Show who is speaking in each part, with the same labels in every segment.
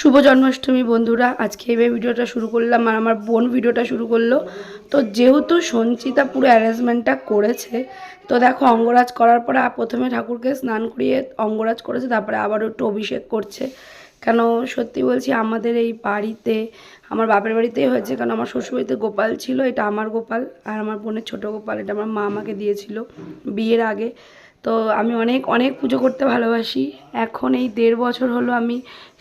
Speaker 1: শুভ জন্মাষ্টমী বন্ধুরা, আজকে এই ভিডিওটা শুরু করলাম আর আমার বোন ভিডিওটা শুরু করল। তো যেহেতু সঞ্চিতা পুরো অ্যারেঞ্জমেন্টটা করেছে, তো দেখো অঙ্গরাজ করার পরে প্রথমে ঠাকুরকে স্নান করিয়ে অঙ্গরাজ করেছে, তারপরে আবার একটু অভিষেক করছে। কেন সত্যি বলছি, আমাদের এই বাড়িতে, আমার বাপের বাড়িতেই হয়েছে কারণ আমার শ্বশুরবাড়িতে গোপাল ছিল, এটা আমার গোপাল আর আমার বোনের ছোট গোপাল, এটা আমার মা আমাকে দিয়েছিল বিয়ের আগে। তো আমি অনেক অনেক পুজো করতে ভালোবাসি। এখন এই দেড় বছর হলো আমি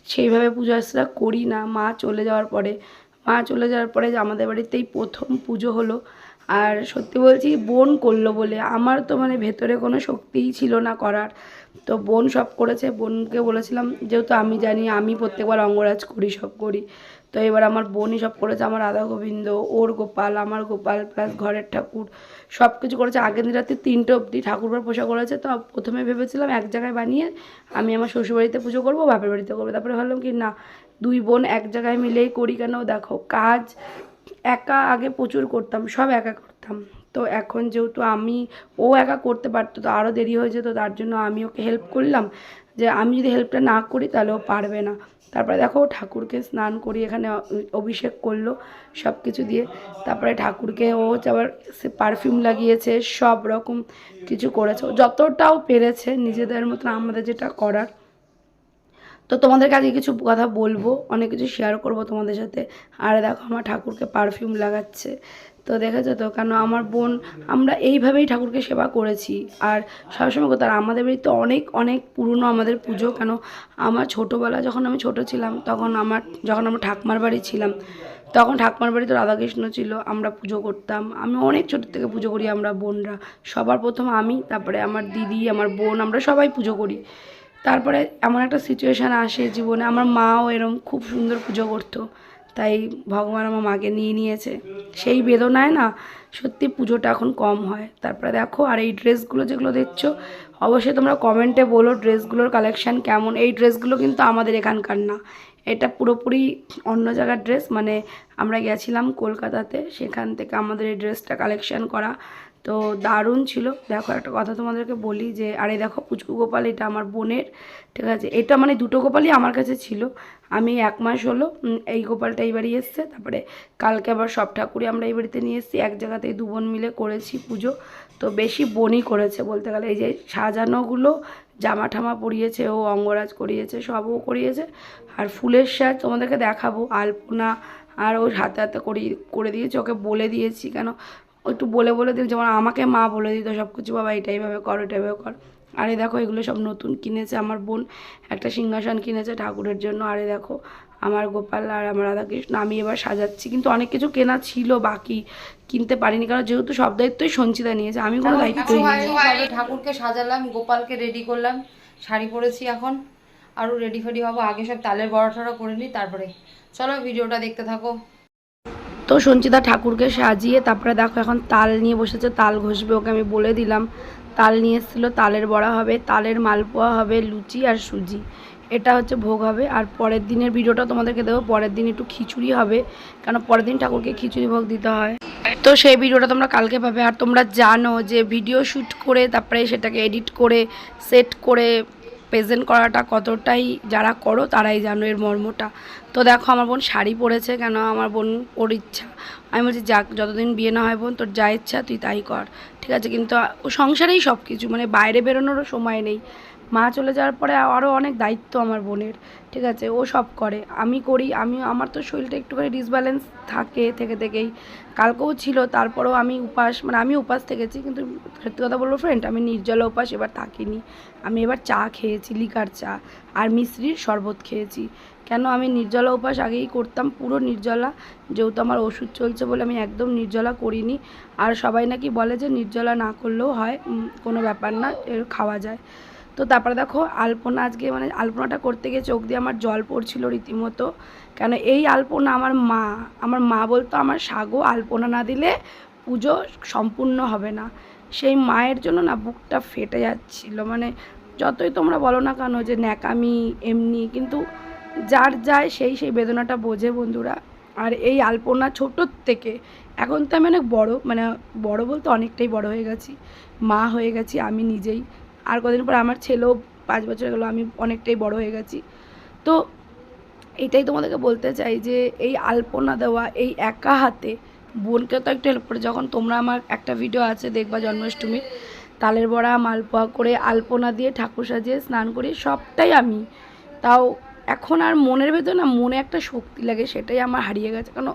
Speaker 1: সেইভাবে পুজো আর্চনা করি না। মা চলে যাওয়ার পরে, মা চলে যাওয়ার পরে আমাদের বাড়িতেই প্রথম পুজো হলো। আর সত্যি বলছি, বোন করল বলে। আমার তো মানে ভেতরে কোনো শক্তিই ছিল না করার। তো বোন সব করেছে। বোনকে বলেছিলাম, যেহেতু আমি জানি, আমি প্রত্যেকবার অঙ্গরাজ করি, সব করি। তো এবার আমার বোনই সব করেছে, আমার রাধা গোবিন্দ, ওর গোপাল, আমার গোপাল প্লাস ঘরের ঠাকুর সব কিছু করেছে। আগের দিন রাতে তিনটে অবধি ঠাকুরবার পোষা করেছে, তো প্রথমে ভেবেছিলাম এক জায়গায় বানিয়ে আমি আমার শ্বশুরবাড়িতে পুজো করব বাপের বাড়িতে করব। তারপরে ভাবলাম কি, না, দুই বোন এক জায়গায় মিলেই করি কেন? দেখো, কাজ একা আগে প্রচুর করতাম, সব একা করতাম। তো এখন যেহেতু আমি, ও একা করতে পারতো, তো আরও দেরি হয়ে যেত, তার জন্য আমি ওকে হেল্প করলাম। যে আমি যদি হেল্পটা না করি তাহলে ও পারবে না। তারপরে দেখো ঠাকুরকে স্নান করি এখানে অভিষেক করল সব কিছু দিয়ে। তারপরে ঠাকুরকে ও আবার পারফিউম লাগিয়েছে, সব রকম কিছু করেছে। যতটাও পেরেছে নিজেদের মতন আমাদের যেটা করার। তো তোমাদেরকে আজকে কিছু কথা বলব, অনেক কিছু শেয়ার করব তোমাদের সাথে। আর দেখো আমার ঠাকুরকে পারফিউম লাগাচ্ছে। তো দেখা যেত, কেন আমার বোন, আমরা এইভাবেই ঠাকুরকে সেবা করেছি। আর সবসময় কথা, আর আমাদের বাড়িতে অনেক অনেক পুরনো আমাদের পুজো, কেন আমার ছোটোবেলা যখন আমি ছোট ছিলাম, তখন আমার, যখন আমরা ঠাকমার বাড়ি ছিলাম, তখন ঠাকুমার বাড়িতে রাধাকৃষ্ণ ছিল, আমরা পুজো করতাম। আমি অনেক ছোট থেকে পুজো করি আমরা বোনরা। সবার প্রথম আমি, তারপরে আমার দিদি, আমার বোন, আমরা সবাই পুজো করি। তারপরে এমন একটা সিচুয়েশান আসে জীবনে, আমার মাও এরম খুব সুন্দর পুজো করতো। তাই ভগবান আমার মাকে নিয়ে নিয়েছে। সেই বেদনায় না সত্যি পুজোটা এখন কম হয়। তারপরে দেখো আর এই ড্রেসগুলো যেগুলো দেখছ, অবশ্যই তোমরা কমেন্টে বলো ড্রেসগুলোর কালেকশান কেমন। এই ড্রেসগুলো কিন্তু আমাদের এখানকার না। এটা পুরোপুরি অন্য জায়গার ড্রেস। মানে আমরা গেছিলাম কলকাতাতে, সেখান থেকে আমাদের এই ড্রেসটা কালেকশান করা। তো দারুণ ছিল। দেখো, একটা কথা তোমাদেরকে বলি যে, আরে দেখো, পুচকু গোপাল এটা আমার বোনের, ঠিক আছে? এটা মানে দুটো গোপালই আমার কাছে ছিল। আমি এক মাস হলো এই গোপালটা এই বাড়ি এসছে, তারপরে কালকে আবার সব ঠাকুরই আমরা এই বাড়িতে নিয়ে এসেছি। এক জায়গাতেই দু বোন মিলে করেছি পুজো, তো বেশি বোনই করেছে বলতে গেলে। এই যে সাজানোগুলো জামা ঠামা পরিয়েছে, ও অঙ্গরাজ করিয়েছে সবও করিয়েছে। আর ফুলের সাজ তোমাদেরকে দেখাবো, আলপনা আর ওর হাতে হাতে করি, করে দিয়েছি, ওকে বলে দিয়েছি কেন? একটু বলে বলে দিল যেমন আমাকে মা বলে দিত সব কিছু বাবা এটা এইভাবে কর এটা এইভাবে কর। আরে দেখো এগুলো সব নতুন কিনেছে আমার বোন একটা সিংহাসন কিনেছে ঠাকুরের জন্য। আরে দেখো আমার গোপাল আর আমার রাধাকৃষ্ণ আমি এবার সাজাচ্ছি। কিন্তু অনেক কিছু কেনা ছিল বাকি কিনতে পারিনি কারণ যেহেতু সব দায়িত্বই সঞ্চিতা নিয়েছে আমি কোনো
Speaker 2: দায়িত্ব ঠাকুরকে সাজালাম গোপালকে রেডি করলাম শাড়ি পরেছি এখন আরও রেডি ফেডি হব। আগে সব তালের বড়া টড়া করে নিই তারপরে। চলো ভিডিওটা দেখতে থাকো।
Speaker 1: তো সঞ্চিতা ঠাকুরকে সাজিয়ে তারপরে দেখো এখন তাল নিয়ে বসেছে, তাল ঘষবে, ওকে আমি বলে দিলাম। তাল নিয়ে এসেছিল, তালের বড়া হবে, তালের মালপোয়া হবে, লুচি আর সুজি। এটা হচ্ছে ভোগ হবে। আর পরের দিনের ভিডিওটা তোমাদেরকে দেবো, পরের দিন একটু খিচুড়ি হবে কারণ পরের দিন ঠাকুরকে খিচুড়ি ভোগ দিতে হয়। তো সেই ভিডিওটা তোমরা কালকে পাবে। আর তোমরা জানো যে ভিডিও শ্যুট করে তারপরে সেটাকে এডিট করে সেট করে প্রেজেন্ট করাটা কতটাই যারা করো তারাই জানো এর মর্মটা। তো দেখো আমার বোন শাড়ি পরেছে কেন আমার বোন ওর ইচ্ছা। আমি বলছি, যাক, যতদিন বিয়ে না হয় বোন, তোর যা ইচ্ছা তুই তাই কর। ঠিক আছে, কিন্তু ও সংসারেই সব কিছু মানে বাইরে বেরোনোরও সময় নেই। মা চলে যাওয়ার পরে আরও অনেক দায়িত্ব আমার বোনের, ঠিক আছে? ও সব করে। আমি করি, আমি, আমার তো শরীরটা একটুখানি ডিসব্যালেন্স থাকে থেকে থেকেই। কালকেও ছিল, তারপরেও আমি উপাস মানে আমি উপাস থেকেছি, কিন্তু সত্যি কথা বলব ফ্রেন্ড আমি নির্জলা উপাস এবার থাকিনি। আমি এবার চা খেয়েছি লিকার চা, আর মিশ্রির শরবত খেয়েছি। কেন? আমি নির্জলা উপাস আগেই করতাম, পুরো নির্জলা, যেহেতু আমার ওষুধ চলছে বলে আমি একদম নির্জলা করিনি। আর সবাই নাকি বলে যে নির্জলা না করলেও হয় কোনো ব্যাপার না, এর খাওয়া যায়। তো তারপরে দেখো আলপনা আজকে মানে আলপনাটা করতে গিয়ে চোখ দিয়ে আমার জল পড়ছিল রীতিমতো। কেন এই আলপনা আমার মা আমার মা বলতো আমার সাগো আলপনা না দিলে পুজো সম্পূর্ণ হবে না। সেই মায়ের জন্য না বুকটা ফেটে যাচ্ছিল। মানে যতই তোমরা বলো না কেন যে ন্যাকামি এমনি, কিন্তু যার যায় সেই সেই বেদনাটা বোঝে বন্ধুরা। আর এই আলপনা ছোটোর থেকে, এখন তো আমি অনেক বড় মানে বড় বলতে অনেকটাই বড় হয়ে গেছি। মা হয়ে গেছি আমি নিজেই। আর কদিন পর আমার ছেলেও পাঁচ বছর গেলো, আমি অনেকটাই বড় হয়ে গেছি। তো এটাই তোমাদেরকে বলতে চাই যে, এই আলপনা দেওয়া, এই একা হাতে বোনকে তো একটু হেল্প করে, যখন তোমরা আমার একটা ভিডিও আছে দেখবা জন্মাষ্টমীর তালের বড়া, মালপোয়া করে আলপনা দিয়ে ঠাকুর সাজিয়ে স্নান করি, সবটাই আমি। তাও এখন আর মনের ভেতর না মনে একটা শক্তি লাগে, সেটাই আমার হারিয়ে গেছে। কেন?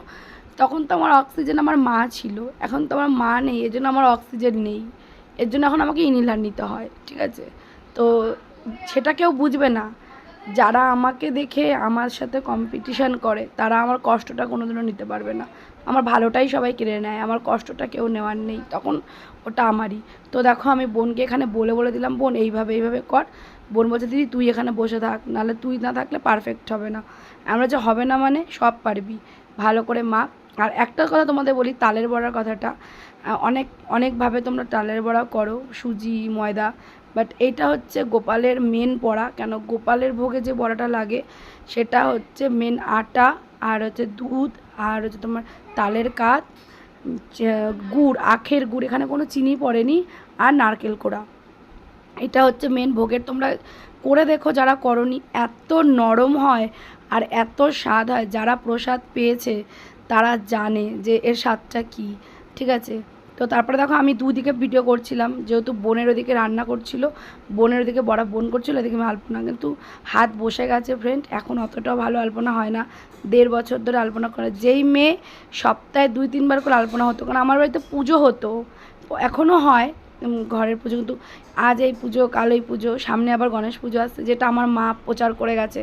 Speaker 1: তখন তো আমার অক্সিজেন আমার মা ছিল, এখন তো আমার মা নেই এর জন্য আমার অক্সিজেন নেই। এর জন্য এখন আমাকে ইনহেলার নিতে হয়, ঠিক আছে? তো সেটা কেউ বুঝবে না। যারা আমাকে দেখে আমার সাথে কম্পিটিশান করে, তারা আমার কষ্টটা কোনোদিনও নিতে পারবে না। আমার ভালোটাই সবাই কেড়ে নেয়, আমার কষ্টটা কেউ নেওয়ার নেই, তখন ওটা আমারই। তো দেখো, আমি বোনকে এখানে বলে বলে দিলাম, বোন, এইভাবে এইভাবে কর। বোন বলছে, দিদি, তুই এখানে বসে থাক, নাহলে তুই না থাকলে পারফেক্ট হবে না। আমরা যে হবে না মানে সব পারবি, ভালো করে মা আর একটা কথা তোমাদের বলি, তালের বড়ার কথাটা। অনেক, অনেকভাবে তোমরা তালের বড়া করো, সুজি, ময়দা বাট এটা হচ্ছে গোপালের মেন বড়া। কেন? গোপালের ভোগে যে বড়াটা লাগে, সেটা হচ্ছে মেন আটা, আর হচ্ছে দুধ, আর হচ্ছে তোমার তালের কাজ গুড়, আখের গুড়, এখানে কোনো চিনি পড়েনি, আর নারকেল কোড়া। এটা হচ্ছে মেন ভোগের। তোমরা করে দেখো যারা করনি, এত নরম হয় আর এত স্বাদ হয়, যারা প্রসাদ পেয়েছে, তারা জানে যে এর স্বাদটা কী। ঠিক আছে? তো তারপরে দেখো আমি দুদিকে ভিডিও করছিলাম, যেহেতু বোনের ওদিকে রান্না করছিল, বোনের ওদিকে বড়া বোন করছিল, এদিকে আমি আলপনা কিন্তু হাত বসে গেছে ফ্রেন্ড এখন অতটাও ভালো আলপনা হয় না। দেড় বছর ধরে আলপনা করে, যেই মেয়ে সপ্তাহে দুই, তিনবার করে আলপনা হতো, কারণ আমার বাড়িতে পুজো হতো এখনও হয় ঘরের পুজো কিন্তু আজ এই পুজো, কাল এই পুজো, সামনে আবার গণেশ পুজো আসছে, যেটা আমার মা প্রচার করে গেছে।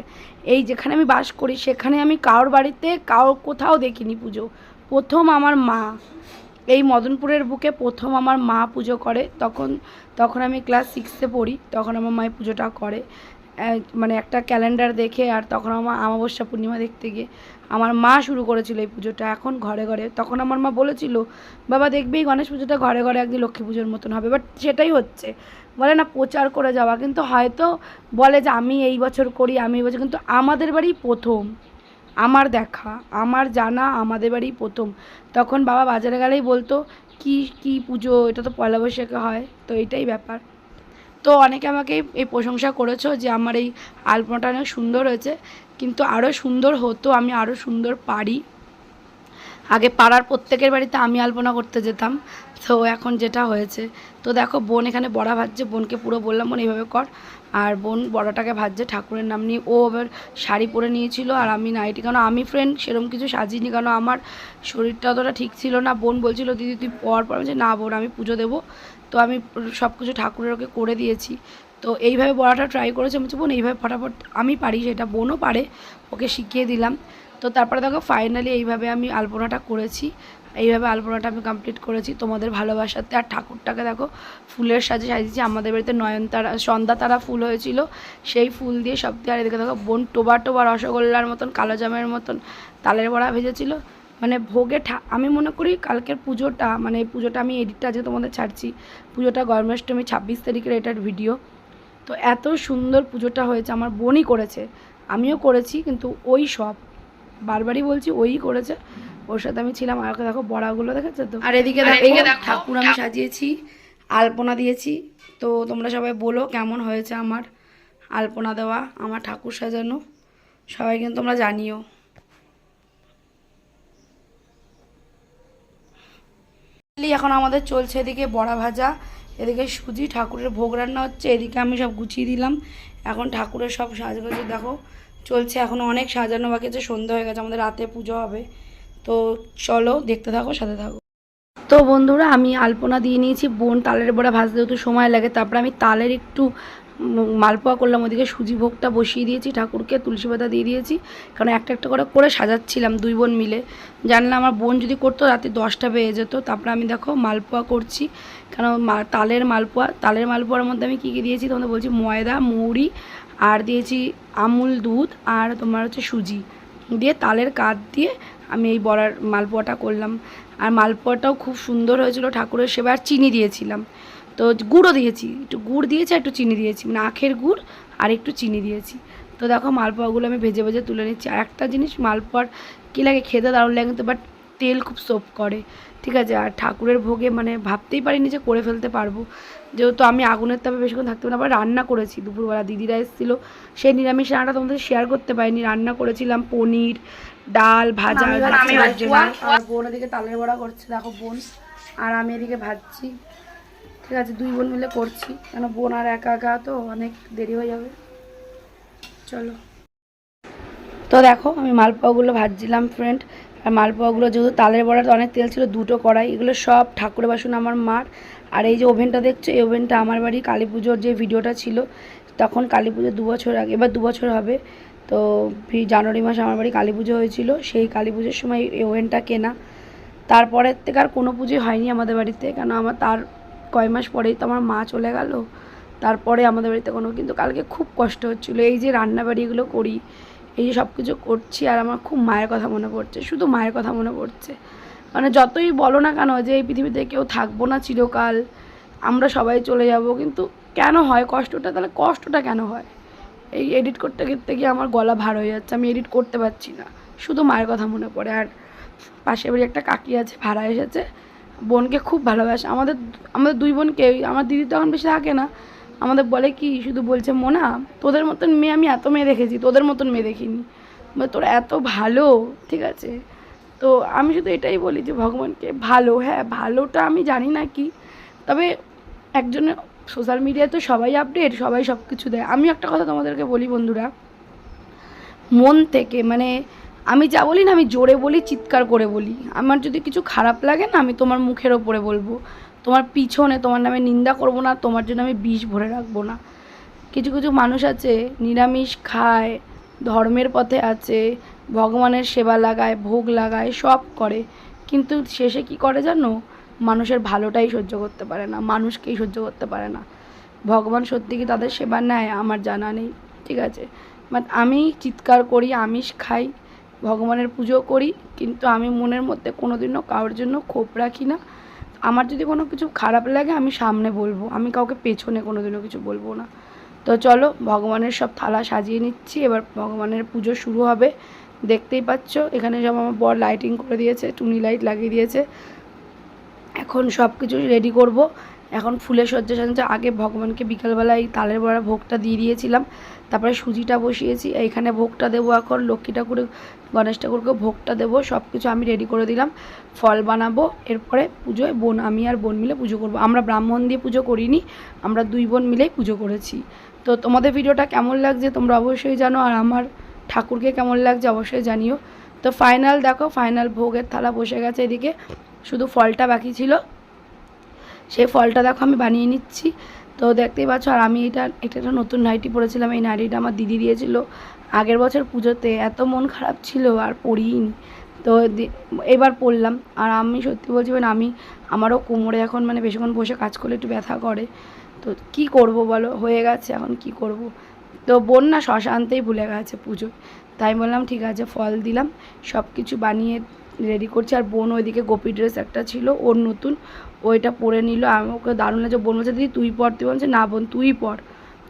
Speaker 1: এই যেখানে আমি বাস করি, সেখানে আমি কারোর বাড়িতে কারোর কোথাও দেখিনি পুজো। প্রথম আমার মা। এই মদনপুরের বুকে প্রথম আমার মা পুজো করে, তখন তখন আমি ক্লাস সিক্সে পড়ি, তখন আমার মায়ের পুজোটা করে। মানে একটা ক্যালেন্ডার দেখে আর তখন আমার অমাবস্যা পূর্ণিমা দেখতে গিয়ে আমার মা শুরু করেছিল এই পুজোটা, এখন ঘরে ঘরে। তখন আমার মা বলেছিল, বাবা, দেখবি গণেশ পুজোটা ঘরে ঘরে একদিন লক্ষ্মী পুজোর মতন হবে। বাট সেটাই হচ্ছে। বলে, না, প্রচার করে যাওয়া। কিন্তু হয়তো বলে যে, আমি এই বছর করি, আমি এই বছর। কিন্তু আমাদের বাড়ি প্রথম। আমার দেখা, আমার জানা আমাদের বাড়ি প্রথম। তখন বাবা বাজারে গেলেই বলতো, কি কি পুজো? এটা তো পয়লা বৈশাখে হয়। তো এটাই ব্যাপার। তো অনেকে আমাকে এই- প্রশংসা করেছ যে আমার এই আলপনাটা অনেক সুন্দর হয়েছে। কিন্তু আরও সুন্দর হতো, আমি আরও সুন্দর পারি। আগে পাড়ার প্রত্যেকের বাড়িতে আমি আলপনা করতে যেতাম। তো এখন যেটা হয়েছে তো দেখো বোন এখানে বড়া ভাজছে বোনকে পুরো বললাম বোন এইভাবে কর। আর বোন বড়াটাকে ভাজছে ঠাকুরের নাম নিয়ে। ও এবার শাড়ি পরে নিয়েছিল আর আমি নাইটি কেন আমি ফ্রেন্ড সেরকম কিছু সাজিনি কেন আমার শরীরটা অতটা ঠিক ছিল না। বোন বলছিল দিদি তুই পর পর। বলছি, না বোন আমি পুজো দেবো। তো আমি সব কিছু ঠাকুরের ওকে করে দিয়েছি। তো এইভাবে বড়াটা ট্রাই করেছে আমি বোন, এইভাবে ফটাফট আমি পারি সেটা বোনও পারে, ওকে শিখিয়ে দিলাম। তো তারপরে দেখো ফাইনালি এইভাবে আমি আলপনাটা করেছি। এইভাবে আলপনাটা আমি কমপ্লিট করেছি। তোমাদের ভালোবাসাতে আর ঠাকুরটাকে দেখো ফুলের সাজে সাজিয়েছি। আমাদের বাড়িতে নয়নতারা সন্ধ্যা তারা ফুল হয়েছিল। সেই ফুল দিয়ে সব দিয়ে আর এদিকে দেখো বোন টোবা টোবা রসগোল্লার মতন, কালো জামের মতন তালের বড়া ভেজেছিল। মানে ভোগে ঠা, আমি মনে করি কালকের পুজোটা মানে এই পুজোটা আমি এডিটটা আজকে তোমাদের ছাড়ছি। পুজোটা গরমাষ্টমী ছাব্বিশ তারিখের এটার ভিডিও তো এত সুন্দর পুজোটা হয়েছে আমার বোনই করেছে। আমিও করেছি কিন্তু ওই সব। বারবারই বলছি ওই করেছে। ওর সাথে আমি ছিলাম আর দেখো বড়াগুলো দেখেছ তো? আর এদিকে দেখো ঠাকুর আমি সাজিয়েছি আলপনা দিয়েছি। তো তোমরা সবাই বলো কেমন হয়েছে আমার আলপনা দেওয়া আমার ঠাকুর সাজানো। সবাই কিন্তু তোমরা জানিও। এখন আমাদের চলছে এদিকে বড়া ভাজা। এদিকে সুজি, ঠাকুরের ভোগ রান্না হচ্ছে, এদিকে আমি সব গুছিয়ে দিলাম। এখন ঠাকুরের সব সাজগোজ দেখো, চলছে এখন অনেক সাজানো, বাকি আছে সন্ধ্যা হয়ে গেছে, আমাদের রাতে পুজো হবে। তো চলো, দেখতে থাকো, সাথে থাকো। তো বন্ধুরা, আমি আলপনা দিয়ে নিয়েছি, বোন তালের বড়া ভাজতে যেহেতু সময় লাগে, তারপরে আমি তালের একটু মালপোয়া করলাম, ওদিকে সুজি ভোগটা বসিয়ে দিয়েছি, ঠাকুরকে তুলসী পাতা দিয়ে দিয়েছি, কারণ একটা একটা করে করে সাজাচ্ছিলাম দুই বোন মিলে। জানলাম আমার বোন যদি করতো, রাতে দশটা বেজে যেত। তারপরে আমি দেখো মালপোয়া করছি কারণ তালের মালপোয়া, তালের মালপোয়ার মধ্যে আমি কী কী দিয়েছি তোমাদের বলছি? ময়দা, মৌরি, আর দিয়েছি আমুল দুধ, আর তোমার হচ্ছে সুজি। দিয়ে তালের কাঠ দিয়ে আমি এই বড়ার মালপোয়াটা করলাম। আর মালপোয়াটাও খুব সুন্দর হয়েছিল, ঠাকুরের সেবা আর চিনি দিয়েছিলাম। তো গুঁড়ো দিয়েছি একটু গুড় দিয়েছি আর একটু চিনি দিয়েছি মানে আখের গুড় আর একটু চিনি দিয়েছি। তো দেখো মালপোয়াগুলো আমি ভেজে ভেজে তুলে নিচ্ছি। আর একটা জিনিস মালপোয়ার কী লাগে খেতে দারুণ লাগে কিন্তু বাট তেল খুব সোপ করে ঠিক আছে? আর ঠাকুরের ভোগে মানে ভাবতেই পারিনি যে করে ফেলতে পারব। যেহেতু আমি আগুনের তাপে বেশিক্ষণ থাকতে পারি না আবার রান্না করেছি। দুপুরবেলা দিদিরা এসেছিল সেই নিরামিষ রান্নাটা তোমাদের শেয়ার করতে পারিনি। রান্না করেছিলাম পনির ডাল ভাজা আর বোন এদিকে তালের বড়া করছে দেখো বোন। আর আমি এদিকে ভাজছি। ঠিক আছে, দুই বোন মিলে করছি। কেন বোন আর একা একা তো অনেক দেরি হয়ে যাবে। চলো। তো দেখো, আমি মালপোয়াগুলো ভাজছিলাম ফ্রেন্ড আর মালপোয়াগুলো যেহেতু তালের বড়াতে অনেক তেল ছিল, দুটো কড়াই। এগুলো সব ঠাকুরের বাসন আমার মার। আর এই যে ওভেনটা দেখছ, এই ওভেনটা আমার বাড়ি কালী পুজোর যে ভিডিওটা ছিল, তখন কালী পুজো দু বছর আগে, এবার দু বছর হবে। তো জানুয়ারি মাসে আমার বাড়ি কালী পুজো হয়েছিল, সেই কালী পুজোর সময় এই ওভেনটা কেনা। তারপরের থেকে আর কোনো পুজোই হয়নি আমাদের বাড়িতে, কেন আমার তার কয় মাস পরেই তো আমার মা চলে গেল। তারপরে আমাদের বাড়িতে কোনো কিন্তু কালকে খুব কষ্ট হচ্ছিল। এই যে রান্নাবাড়ি এগুলো করি, এই যে সব কিছু করছি আর আমার খুব মায়ের কথা মনে পড়ছে, শুধু মায়ের কথা মনে পড়ছে। মানে যতই বলো না কেন যে এই পৃথিবীতে কেউ থাকব না চিরকাল, আমরা সবাই চলে যাব, কিন্তু কেন হয় কষ্টটা? তাহলে কষ্টটা কেন হয়? এই এডিট করতে করতে গিয়ে আমার গলা ভার হয়ে যাচ্ছে, আমি এডিট করতে পারছি না। শুধু মায়ের কথা মনে পড়ে। আর পাশের বাড়ি একটা কাকি আছে, ভাড়া এসেছে। বোনকে খুব ভালোবাসে। আমাদের আমাদের দুই বোনকে আমার দিদি তো এখন বেশি থাকে না। আমাদের বলে কি শুধু বলছে মোনা তোদের মতন মেয়ে আমি এত মেয়ে দেখেছি তোদের মতন মেয়ে দেখিনি। বলে, তোরা এত ভালো ঠিক আছে? তো আমি শুধু এটাই বলি যে ভগবানকে ভালো হ্যাঁ ভালোটা আমি জানি না কি তবে একজনের সোশ্যাল মিডিয়ায় তো সবাই আপডেট সবাই সব কিছু দেয়। আমি একটা কথা তোমাদেরকে বলি বন্ধুরা মন থেকে মানে আমি যা বলি না, আমি জোরে বলি, চিৎকার করে বলি। আমার যদি কিছু খারাপ লাগে না, আমি তোমার মুখের ওপরে বলব। তোমার পিছনে তোমার নামে নিন্দা করব না, তোমার জন্য আমি বিষ ভরে রাখব না। কিছু কিছু মানুষ আছে, নিরামিষ খায়, ধর্মের পথে আছে, ভগবানের সেবা লাগায়, ভোগ লাগায়, সব করে। কিন্তু শেষে কি করে জানো? মানুষের ভালোটাই সহ্য করতে পারে না, মানুষকেই সহ্য করতে পারে না। ভগবান সত্যি কি তাদের সেবা নেয়? আমার জানা নেই, ঠিক আছে। বাট আমি চিৎকার করি, আমিষ খাই ভগবানের পুজো করি, কিন্তু আমি মনের মধ্যে কোনোদিনও কারোর জন্য ক্ষোভ রাখি না। আমার যদি কোনো কিছু খারাপ লাগে আমি সামনে বলব, আমি কাউকে পেছনে কোনোদিনও কিছু বলব না। তো চলো, ভগবানের সব থালা সাজিয়ে নিচ্ছি, এবার ভগবানের পুজো শুরু হবে। দেখতেই পাচ্ছ, এখানে সব আমার বর লাইটিং করে দিয়েছে, টুনি লাইট লাগিয়ে দিয়েছে। এখন সব কিছু রেডি করব। এখন ফুলের সজ্জা সাজাতে আগে ভগবানকে বিকালবেলা এই তালের বড়া ভোগটা দিয়ে দিয়েছিলাম। তারপরে সুজিটা বসিয়েছি, এইখানে ভোগটা দেবো এখন, লক্ষ্মী ঠাকুরে, গণেশ ঠাকুরকে ভোগটা দেবো সব কিছু আমি রেডি করে দিলাম। ফল বানাবো, এরপরে পুজোয় বোন, আমি আর বোন মিলে পুজো করব। আমরা ব্রাহ্মণ দিয়ে পুজো করিনি, আমরা দুই বোন মিলেই পুজো করেছি। তো তোমাদের ভিডিওটা কেমন লাগছে তোমরা অবশ্যই জানো, আর আমার ঠাকুরকে কেমন লাগছে অবশ্যই জানিও। তো ফাইনাল দেখো ফাইনাল ভোগের থালা বসে গেছে এদিকে, শুধু ফলটা বাকি ছিল। সেই ফলটা দেখো আমি বানিয়ে নিচ্ছি। তো দেখতেই পাচ্ছ, আর আমি এটা এটা একটা নতুন নাইটি পরেছিলাম। এই নাইটিটা আমার দিদি দিয়েছিল আগের বছর পুজোতে। এত মন খারাপ ছিল, আর পরিনি। তো এবার পরলাম। আর আমি সত্যি বলছি মানে আমি, আমারও কোমরে এখন মানে বেশিক্ষণ বসে কাজ করলে একটু ব্যথা করে। তো কি করব বলো? হয়ে গেছে, এখন কি করব? তো বোন না শশা আনতেই ভুলে গেছে পুজোয়। তাই বললাম, ঠিক আছে, ফল দিলাম। সব কিছু বানিয়ে রেডি করছি। আর বোন ওইদিকে গোপী ড্রেস একটা ছিল, ওর নতুন। ওইটা পরে নিল, আমি ওকে দারুণ লাগছে, বোন বলছে, দিদি, তুই পর। তুই বলছে, না বোন, তুই পর।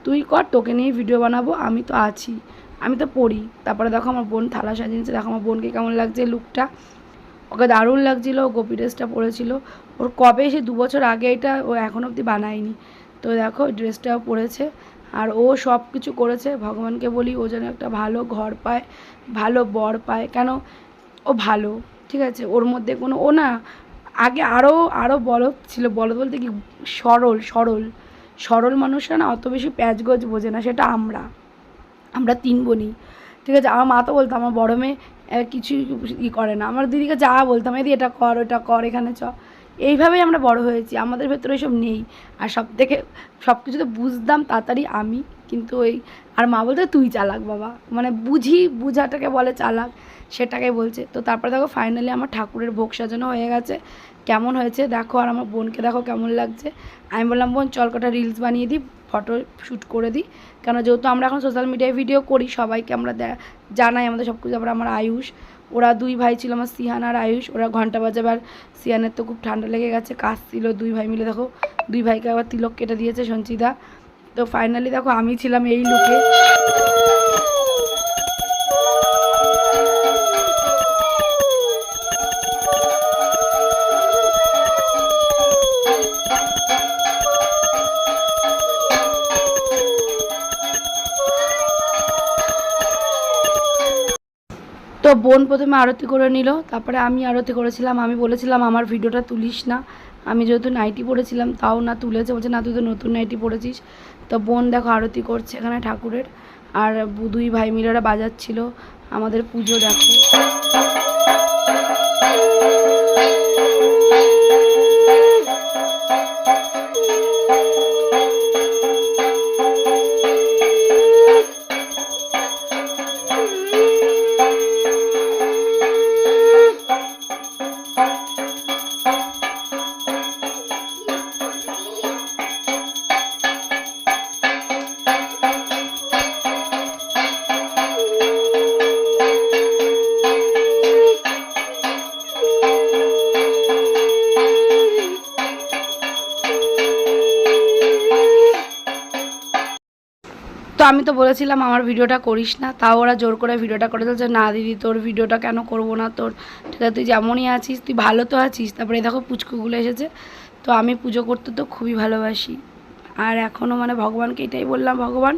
Speaker 1: তুই কর, তোকে নিয়ে ভিডিও বানাবো, আমি তো আছি, আমি তো পড়ি। তারপরে দেখো আমার বোন থালা সাজিয়েছে, দেখো আমার বোনকে কেমন লাগছে লুকটা ওকে দারুণ লাগছিল, ও গোপী ড্রেসটা পরেছিল। ওর কবে সে দু বছর আগে এটা ও এখন অবধি বানায়নি। তো দেখো ড্রেসটাও পরেছে। আর ও সব কিছু করেছে, ভগবানকে বলি, ও যেন একটা ভালো ঘর পায়, ভালো বর পায়। কেন? ও ভালো, ঠিক আছে? ওর মধ্যে কোনো, ও না আগে আরও আরও বলদ ছিল, বলদ বলতে কি, সরল সরল। সরল মানুষরা না অত বেশি প্যাঁচগজ বোঝে না, সেটা আমরা। আমরা তিন বোনই ঠিক আছে, আমার মা তো বলতো, আমার বড় মেয়ে কিছুই ই করে না। আমার দিদিকে যা বলতাম এদি এটা কর, ওটা কর, এখানে চ। এইভাবেই আমরা বড় হয়েছি, আমাদের ভেতরে এসব নেই। আর সব থেকে সব কিছু তো বুঝতাম তাড়াতাড়ি আমি, কিন্তু ওই, আর মা বলতে, তুই চালাক বাবা। মানে বুঝি, বুঝাটাকে বলে চালাক সেটাকে বলছে। তো তারপরে দেখো ফাইনালি আমার ঠাকুরের ভোগ সাজানো হয়ে গেছে। কেমন হয়েছে দেখো, আর আমার বোনকে দেখো কেমন লাগছে। আমি বললাম, বোন, চল কটা রিলস বানিয়ে দিই ফটো শ্যুট করে দিই। কেন, যেহেতু আমরা এখন সোশ্যাল মিডিয়ায় ভিডিও করি, সবাইকে আমরা জানাই আমাদের সব কিছু আমার আয়ুষ ওরা দুই ভাই ছিল আমার সিহান আর আয়ুষ, ওরা ঘণ্টা বাজাবার। সিহানের তো খুব ঠান্ডা লেগে গেছে, কাজ ছিল দুই ভাই মিলে। দেখো, দুই ভাইকে আবার তিলক কেটে দিয়েছে সঞ্চিতা তো ফাইনালি দেখো, আমি ছিলাম এই লুকে। তো বোন প্রথমে আরতি করে নিল, তারপরে আমি আরতি করেছিলাম। আমি বলেছিলাম, আমার ভিডিওটা তুলিস না। আমি যেহেতু নাইটি পরেছিলাম, তাও না তুলেছে, বলছে, না, তুই তো নতুন নাইটি পরেছিস। তো বোন দেখো আরতি করছে এখানে ঠাকুরের। আর দুই ভাই মিলেরা বাজাচ্ছিল। আমাদের পুজো দেখো। আমি তো বলেছিলাম আমার ভিডিওটা করিস না, তাও ওরা জোর করে ভিডিওটা করে দিল যে, না দিদি, তোর ভিডিওটা কেন করব না? তোর, ঠিক আছে, তুই যেমনই আছিস, তুই ভালো তো আছিস, তারপরে দেখো পুচকুগুলো এসেছে, তো আমি পুজো করতে তো খুবই ভালোবাসি। আর এখনও মানে ভগবানকে এটাই বললাম, ভগবান,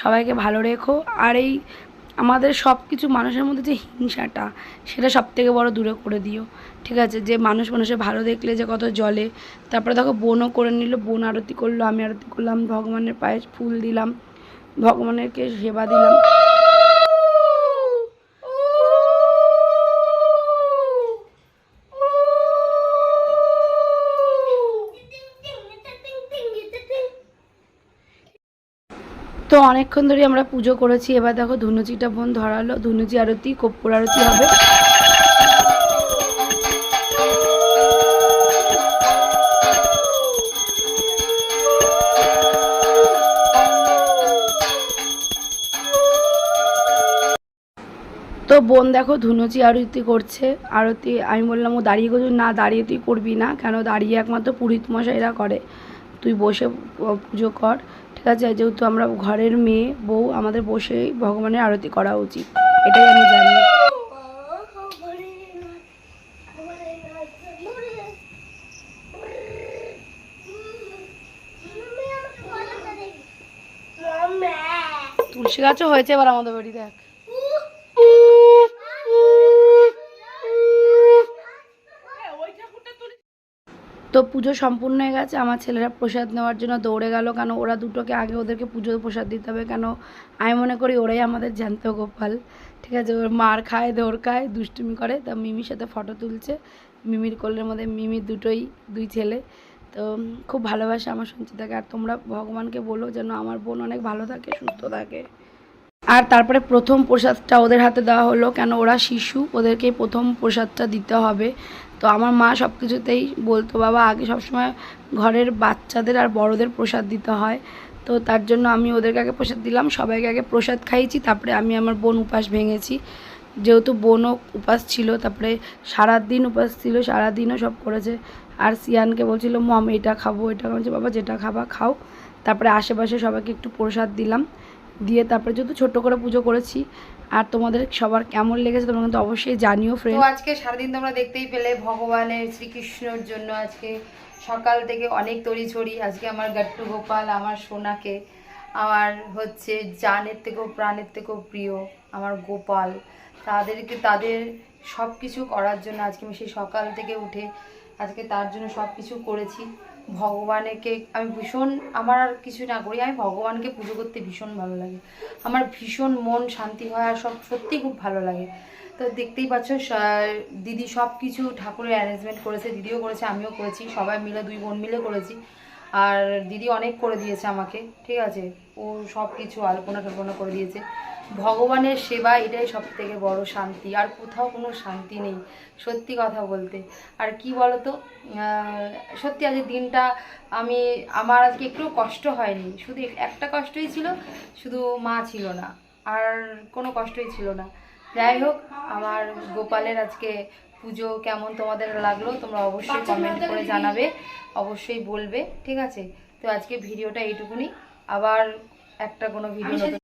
Speaker 1: সবাইকে ভালো রেখো। আর এই আমাদের সব কিছু মানুষের মধ্যে যে হিংসাটা, সেটা সব থেকে বড় দূরে করে দিও, ঠিক আছে? যে মানুষ মানুষের ভালো দেখলে যে কত জলে তারপরে দেখো বোনও করে নিল, বোন আরতি করল, আমি আরতি করলাম, ভগবানের পায়ে ফুল দিলাম ভগবানেরকে সেবা দিলাম। তো অনেকক্ষণ ধরে আমরা পুজো করেছি। এবার দেখো ধুনুচিটা বোন ধরালো। ধুনুচি আরতি, কর্পূর আরতি হবে। বোন দেখো, ধুনুচি আরতি করছে। আরতি, আমি বললাম, ও দাঁড়িয়ে করছি না, দাঁড়িয়ে তুই করবি না। কেন? দাঁড়িয়ে একমাত্র পুরোহিত মশাইরা করে। তুই বসে পুজো কর। ঠিক আছে, যেহেতু আমরা ঘরের মেয়ে, বউ, আমাদের বসেই ভগবানের আরতি করা উচিত। এটাই আমি জানি। তুলসী গাছও হয়েছে এবার আমাদের বাড়ি, দেখ। তো পুজো সম্পূর্ণ হয়ে গেছে। আমার ছেলেরা প্রসাদ নেওয়ার জন্য দৌড়ে গেল। কেন ওরা দুটোকে আগে ওদেরকে পুজো প্রসাদ দিতে হবে। কেন আমি মনে করি ওরাই আমাদের জ্যান্ত গোপাল। ঠিক আছে, ওর মার খায়, দৌড় খায়, দুষ্টুমি করে। তা মিমির সাথে ফটো তুলছে। মিমির কোলের মধ্যে মিমির দুটোই, দুই ছেলে। তো খুব ভালোবাসে আমার শুনছি সঞ্চিতাকে। আর তোমরা ভগবানকে বলো যেন আমার বোন অনেক ভালো থাকে, সুস্থ থাকে। আর তারপরে প্রথম প্রসাদটা ওদের হাতে দেওয়া হলো, কেন ওরা শিশু, ওদেরকে প্রথম প্রসাদটা দিতে হবে। তো আমার মা সব কিছুতেই বলতো, বাবা, আগে সবসময় ঘরের বাচ্চাদের আর বড়দের প্রসাদ দিতে হয়। তো তার জন্য আমি ওদেরকে আগে প্রসাদ দিলাম, সবাইকে আগে প্রসাদ খাইয়েছি, তারপরে আমি আমার বোন উপাস ভেঙেছি। যেহেতু বোনও উপাস ছিল, তারপরে সারাদিন উপাস ছিল, সারাদিনও সব করেছে। আর সিয়ানকে বলছিল, মম, এটা খাব। এটা বলছে, বাবা, যেটা খাবা, খাও। তারপরে আশেপাশে সবাইকে একটু প্রসাদ দিলাম। দিয়ে তারপরে যেহেতু ছোট্ট করে পুজো করেছি আর তোমাদের সবার কেমন লেগেছে তোমরা কিন্তু অবশ্যই জানিও
Speaker 2: তো
Speaker 1: ফ্রেন্ড
Speaker 2: আজকে সারাদিন তোমরা দেখতেই পেলে ভগবানের শ্রীকৃষ্ণর জন্য আজকে সকাল থেকে অনেক তরি ছড়ি আজকে আমার গাট্টু গোপাল আমার সোনাকে আমার হচ্ছে জানের থেকেও প্রাণের থেকেও প্রিয় আমার গোপাল। তাদেরকে তাদের সব কিছু করার জন্য আজকে আমি সেই সকাল থেকে উঠে আজকে তার জন্য সব কিছু করেছি। ভগবানকে, আমি ভীষণ, আমার আর কিছু না করি, আমি ভগবানকে পুজো করতে ভীষণ ভালো লাগে। আমার ভীষণ মন শান্তি হয় আর সব সত্যি খুব ভালো লাগে। তো দেখতেই পাচ্ছ দিদি সব কিছু ঠাকুরের অ্যারেঞ্জমেন্ট করেছে, দিদিও করেছে, আমিও করেছি, সবাই মিলে দুই বোন মিলে করেছি। আর দিদি অনেক করে দিয়েছে আমাকে, ঠিক আছে? ও সব কিছু আলপনা টালপনা করে দিয়েছে। ভগবানের সেবা, এটাই সব থেকে বড় শান্তি। আর কোথাও কোনো শান্তি নেই, সত্যি কথা বলতে। আর কি বলতো? সত্যি আজকে দিনটা আমি, আমার আজকে একটু কষ্ট হয়নি। শুধু একটা কষ্টই ছিল, শুধু মা ছিল না। আর কোনো কষ্টই ছিল না। যাই হোক, আমার গোপালের আজকে পুজো কেমন তোমাদের লাগল তোমরা অবশ্যই কমেন্ট করে জানাবে অবশ্যই বলবে ঠিক আছে? তো আজকে ভিডিওটা এইটুকুনি আবার একটা কোনো ভিডিও